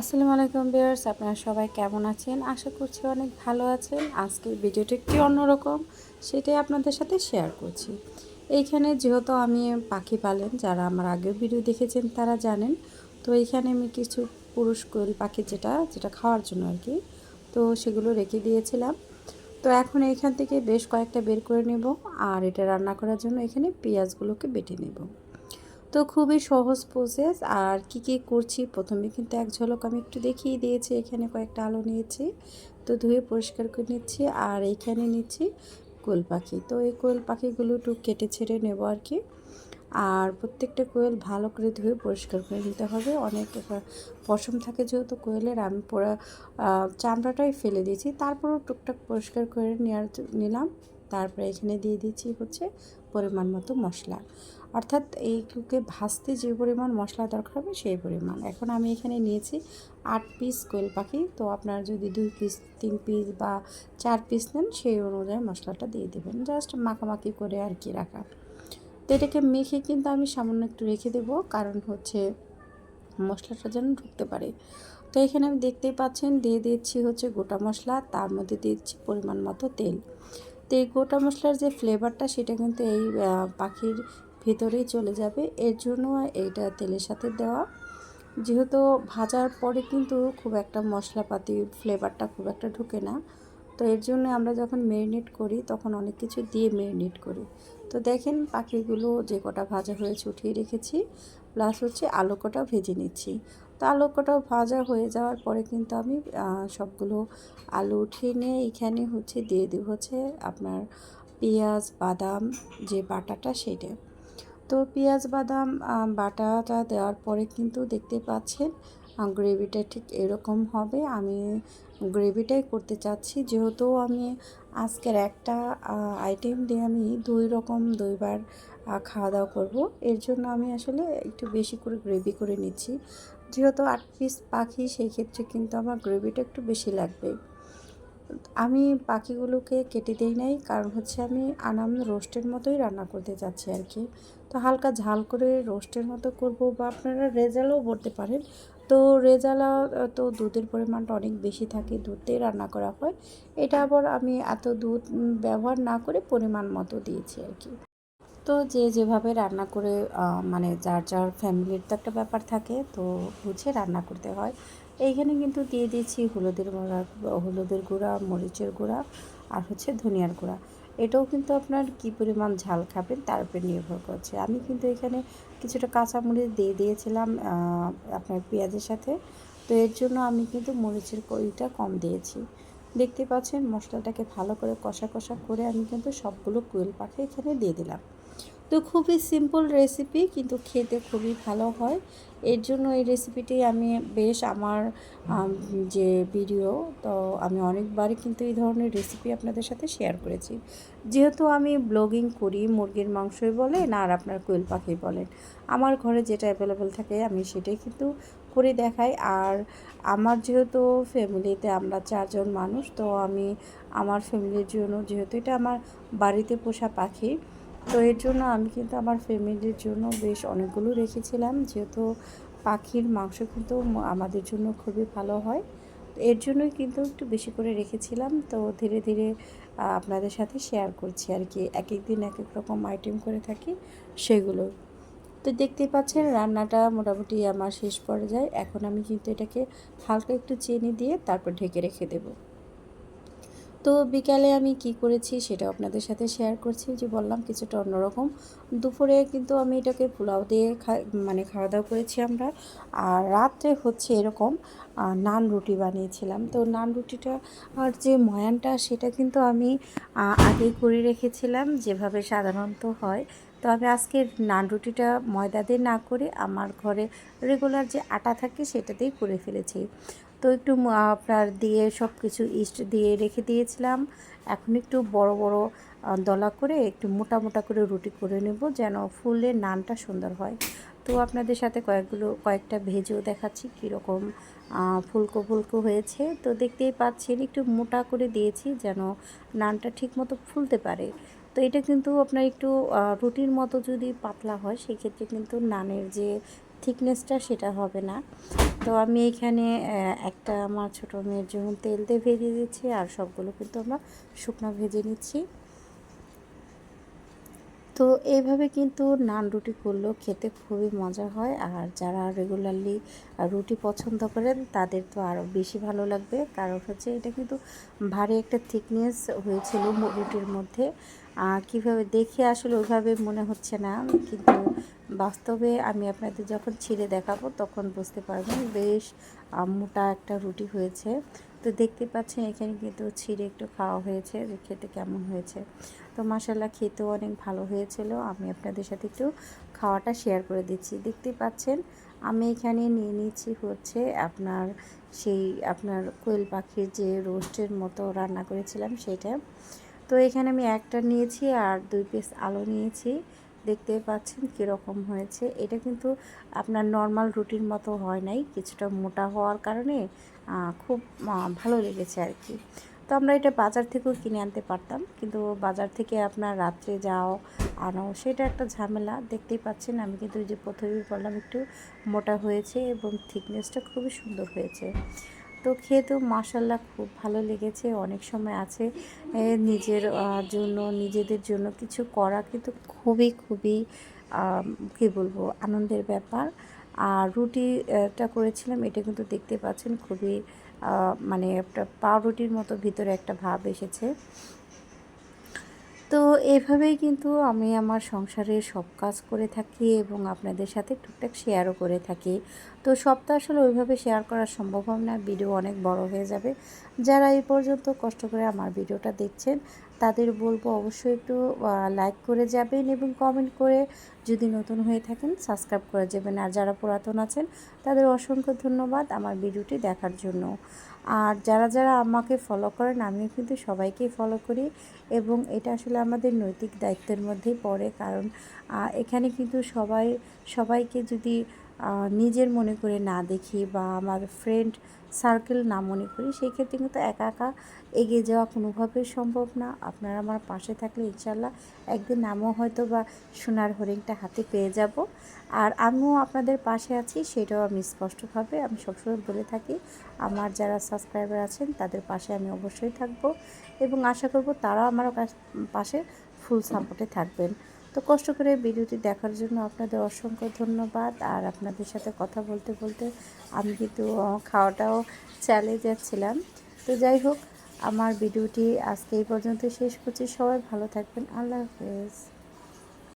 আসসালামু আলাইকুম বিয়ার্স আপনারা সবাই কেমন আছেন? আশা করছি অনেক ভালো আছেন। আজকের ভিডিওটা একটু অন্যরকম, সেটাই আপনাদের সাথে শেয়ার করছি। এইখানে যেহেতু আমি পাখি পালেন, যারা আমার আগের ভিডিও দেখেছেন, তারা জানেন। তো এইখানে আমি কিছু পুরুষ কোয়েল পাখি যেটা যেটা খাওয়ার জন্য আর কি, তো সেগুলো রেখে দিয়েছিলাম। তো এখন এইখান থেকে বেশ কয়েকটা বের করে নেব, আর এটা রান্না করার জন্য এখানে পেঁয়াজগুলোকে বেটে নেব। তো খুবই সহজ প্রসেস আর কি কি করছি? প্রথমে কিন্তু এক ঝলক আমি একটু দেখিয়ে দিয়েছি, এখানে কয়েকটা আলো নিয়েছি, তো ধুয়ে পরিষ্কার করে নিচ্ছি, আর এইখানে নিচ্ছি কোয়েল পাখি। তো এই কোয়েল পাখিগুলো একটু কেটে ছেড়ে নেব আর কি। আর প্রত্যেকটা কোয়েল ভালো করে ধুয়ে পরিষ্কার করে নিতে হবে। অনেক পশম থাকে যেহেতু কোয়েলের, আমি পুরো চামড়াটাই ফেলে দিয়েছি। তারপরও টুকটাক পরিষ্কার করে নেওয়ার নিলাম। তারপরে এখানে দিয়ে দিচ্ছি হচ্ছে পরিমাণ মতো মশলা। অর্থাৎ এইগুলোকে ভাজতে যে পরিমাণ মশলা দরকার হবে সেই পরিমাণ। এখন আমি এখানে নিয়েছি আট পিস কোয়েল পাখি। তো আপনার যদি দুই পিস তিন পিস বা চার পিস নেন, সেই অনুযায়ী মশলাটা দিয়ে দেবেন। জাস্ট মাখামাখি করে আর কি রাখা। তো এটাকে মেখে কিন্তু আমি সামান্য একটু রেখে দেবো, কারণ হচ্ছে মশলাটা যেন ঢুকতে পারে। তো এখানে আমি দেখতেই পাচ্ছেন, দিয়ে দিচ্ছি হচ্ছে গোটা মশলা, তার মধ্যে দিচ্ছি পরিমাণ মতো তেল। তো এই গোটা মশলার যে ফ্লেভারটা সেটা কিন্তু এই পাখির ভিতরেই চলে যাবে। এর জন্য এইটা তেলের সাথে দেওয়া। যেহেতু ভাজার পরে কিন্তু খুব একটা মশলাপাতি ফ্লেভারটা খুব একটা ঢুকে না। তো এর জন্য আমরা যখন মেরিনেট করি, তখন অনেক কিছু দিয়ে মেরিনেট করি। তো দেখেন পাখিগুলো যে কটা ভাজা হয়েছে উঠিয়ে রেখেছি। প্লাস হচ্ছে আলু কটাও ভেজে নিচ্ছি। তো আলু কটাও ভাজা হয়ে যাওয়ার পরে কিন্তু আমি সবগুলো আলু উঠিয়ে নিয়ে এখানে হচ্ছে দিয়ে দেবো হচ্ছে আপনার পেঁয়াজ, বাদাম যে বাটাটা সেটা। তো পেঁয়াজ, বাদাম বাটাটা দেওয়ার পরে কিন্তু দেখতে পাচ্ছেন গ্রেভিটা ঠিক এরকম হবে। আমি গ্রেভিটাই করতে চাচ্ছি। যেহেতু আমি আজকের একটা আইটেম দিয়ে আমি দুই রকম দুইবার খাওয়া দাওয়া করব। এর জন্য আমি আসলে একটু বেশি করে গ্রেভি করে নিচ্ছি। যেহেতু আট পিস পাখি সেই ক্ষেত্রে কিন্তু আমার গ্রেভিটা একটু বেশি লাগবে। আমি পাখিগুলোকে কেটে দিই নাই, কারণ হচ্ছে আমি আনাম রোস্টের মতোই রান্না করতে চাচ্ছি আর কি। তো হালকা ঝাল করে রোস্টের মতো করব বা আপনারা রেজালও বলতে পারেন। তো রেজালা তো দুধের পরিমাণটা অনেক বেশি থাকে দুধ রান্না করা হয়। এটা আবার আমি এত দুধ ব্যবহার না করে পরিমাণ মতো দিয়েছি আর কি। তো যে যেভাবে রান্না করে মানে যার যার ফ্যামিলির তো একটা ব্যাপার থাকে, তো বুঝে রান্না করতে হয়। এইখানে কিন্তু দিয়ে দিয়েছি হলুদের গুঁড়া হলুদের গুঁড়া, মরিচের গুঁড়া আর হচ্ছে ধনিয়ার গুঁড়া। এটাও কিন্তু আপনার কি পরিমাণ ঝাল খাবেন তার উপরে নির্ভর করছে। আমি কিন্তু এখানে কিছুটা কাঁচা মরিচ দিয়ে দিয়েছিলাম আপনার পেঁয়াজের সাথে। তো এর জন্য আমি কিন্তু মরিচের কড়িটা কম দিয়েছি। দেখতে পাচ্ছেন মশলাটাকে ভালো করে কষা কষা করে আমি কিন্তু সবগুলো কোয়েল পাখি এখানে দিয়ে দিলাম। তো খুবই সিম্পল রেসিপি কিন্তু খেতে খুবই ভালো হয়। এর জন্য এই রেসিপিটি আমি বেশ আমার যে ভিডিও তো আমি অনেকবারই কিন্তু এই ধরনের রেসিপি আপনাদের সাথে শেয়ার করেছি। যেহেতু আমি ব্লগিং করি, মুরগির মাংসই বলেন আর আপনার কোয়েল পাখি বলেন, আমার ঘরে যেটা অ্যাভেলেবেল থাকে আমি সেটাই কিন্তু করে দেখাই। আর আমার যেহেতু ফ্যামিলিতে আমরা চারজন মানুষ, তো আমি, আমার ফ্যামিলির জন্য যেহেতু এটা আমার বাড়িতে পোষা পাখি তো এর জন্য আমি কিন্তু আমার ফ্যামিলির জন্য বেশ অনেকগুলো রেখেছিলাম। যেহেতু পাখির মাংস কিন্তু আমাদের জন্য খুবই ভালো হয়। এর জন্যই কিন্তু একটু বেশি করে রেখেছিলাম। তো ধীরে ধীরে আপনাদের সাথে শেয়ার করছি আর কি। এক এক দিন এক এক রকম আইটেম করে থাকি সেগুলো। তো দেখতেই পাচ্ছেন, রান্নাটা মোটামুটি আমার শেষ পর্যায়ে। এখন আমি কিন্তু এটাকে হালকা একটু চিনি দিয়ে তারপর ঢেকে রেখে দেবো। তো বিকালে আমি কি করেছি সেটা আপনাদের সাথে শেয়ার করছি। যে বললাম কিছুটা অন্যরকম। দুপুরে কিন্তু আমি এটাকে পোলাও দিয়ে মানে খাওয়া দাওয়া করেছি আমরা। আর রাত্রে হচ্ছে এরকম নান রুটি বানিয়েছিলাম। তো নান রুটিটা আর যে ময়ানটা সেটা কিন্তু আমি আগেই করে রেখেছিলাম। যেভাবে সাধারণত হয় তো আমি আজকে নান রুটিটা ময়দা দিয়ে না করে আমার ঘরে রেগুলার যে আটা থাকে সেটা দিয়েই করে ফেলেছি। তো একটু আপনার দিয়ে সব কিছু ইস্ট দিয়ে রেখে দিয়েছিলাম। এখন একটু বড় বড় দলা করে একটু মোটা মোটা করে রুটি করে নেব যেন ফুলে নানটা সুন্দর হয়। তো আপনাদের সাথে কয়েকগুলো, কয়েকটা ভেজেও দেখাচ্ছি কীরকম ফুলকো ফুলকো হয়েছে। তো দেখতেই পাচ্ছেন একটু মোটা করে দিয়েছি যেন নানটা ঠিক মতো ফুলতে পারে। তো এটা কিন্তু আপনার একটু রুটির মতো যদি পাতলা হয়, সেক্ষেত্রে কিন্তু নানের যে থিকনেসটা সেটা হবে না। তো আমি এখানে একটা আমার ছোটো মেয়ের জন্য তেল দিয়ে ভেজে দিচ্ছি, আর সবগুলো কিন্তু আমরা শুকনো ভেজে নিচ্ছি। তো এইভাবে কিন্তু নান রুটি করলেও খেতে খুবই মজা হয়, আর যারা রেগুলারলি রুটি পছন্দ করেন, তাদের তো আরও বেশি ভালো লাগবে। কারণ হচ্ছে এটা কিন্তু ভারী একটা থিকনেস হয়েছিল রুটির মধ্যে। কীভাবে দেখে আসলে ওইভাবে মনে হচ্ছে না, কিন্তু বাস্তবে আমি আপনাদের যখন ছিঁড়ে দেখাবো তখন বুঝতে পারবেন বেশ মোটা একটা রুটি হয়েছে। তো দেখতে পাচ্ছেন এখানে কিন্তু ছিঁড়ে একটু খাওয়া হয়েছে যে খেতে কেমন হয়েছে। তো মাসাল্লাহ খেতেও অনেক ভালো হয়েছিল। আমি আপনাদের সাথে একটু খাওয়াটা শেয়ার করে দিচ্ছি। দেখতে পাচ্ছেন আমি এখানে নিয়ে নিচ্ছি হচ্ছে আপনার সেই, আপনার কোয়েল পাখির যে রোস্টের মতো রান্না করেছিলাম সেটা। তো এখানে আমি একটা নিয়েছি আর দুই পিস আলু নিয়েছি। দেখতে পাচ্ছেন কীরকম হয়েছে। এটা কিন্তু আপনার নর্মাল রুটির মতো হয় নাই, কিছুটা মোটা হওয়ার কারণে খুব ভালো লেগেছে আর কি। তো আমরা এটা বাজার থেকেও কিনে আনতে পারতাম, কিন্তু বাজার থেকে আপনার রাত্রে যাও, আনো, সেটা একটা ঝামেলা। দেখতেই পাচ্ছেন আমি কিন্তু যে প্রথমেই বললাম একটু মোটা হয়েছে এবং থিকনেসটা খুবই সুন্দর হয়েছে। তো খেয়ে তো মাসাল্লাহ খুব ভালো লেগেছে, অনেক সময় আছে নিজের জন্য, নিজেদের জন্য কিছু করা কিন্তু খুবই খুবই কী বলব, আনন্দের ব্যাপার। আর রুটিটা করেছিলাম, এটা কিন্তু দেখতে পাচ্ছেন খুবই মানে একটা পাউরুটির মতো ভিতরে একটা ভাব এসেছে। তো এভাবেই কিন্তু আমি আমার সংসারে সব কাজ করে থাকি এবং আপনাদের সাথে টুকটাক শেয়ারও করে থাকি। তো সবটা আসলে ওইভাবে শেয়ার করা সম্ভব হবে না ভিডিও অনেক বড় হয়ে যাবে। যারা এই পর্যন্ত কষ্ট করে আমার ভিডিওটা দেখছেন তাদের বলব অবশ্যই একটু লাইক করে যাবেন এবং কমেন্ট করে যদি নতুন হয়ে থাকেন সাবস্ক্রাইব করে যাবেন। আর যারা পুরাতন আছেন, তাদের অসংখ্য ধন্যবাদ আমার ভিডিওটি দেখার জন্য। আর যারা যারা আমাকে ফলো করেন, আমিও কিন্তু সবাইকেই ফলো করি এবং এটা আসলে আমাদের নৈতিক দায়িত্বের মধ্যেই পড়ে। কারণ এখানে কিন্তু সবাই, সবাইকে যদি নিজের মনে করে না দেখি বা আমার ফ্রেন্ড সার্কেল না মনে করি, সেই ক্ষেত্রে কিন্তু একা একা এগিয়ে যাওয়া কোনোভাবেই সম্ভব না। আপনারা আমার পাশে থাকলে ইনশাল্লাহ একদিন আমিও হয়তো বা সোনার হরিণটা হাতে পেয়ে যাব। আর আমিও আপনাদের পাশে আছি, সেটাও আমি স্পষ্টভাবে আমি সবসময় বলে থাকি, আমার যারা সাবস্ক্রাইবার আছেন তাদের পাশে আমি অবশ্যই থাকব এবং আশা করব তারাও আমার পাশে ফুল সাপোর্টে থাকবেন। তো কষ্ট করে ভিডিওটি দেখার জন্য আপনাদের অসংখ্য ধন্যবাদ। আর আপনাদের সাথে কথা বলতে বলতে আমি কিন্তু খাওয়াটাও চালিয়ে যাচ্ছিলাম তো যাই হোক, আমার ভিডিওটি আজকে এই পর্যন্ত শেষ করছি। সবাই ভালো থাকবেন। আল্লাহ হাফেজ।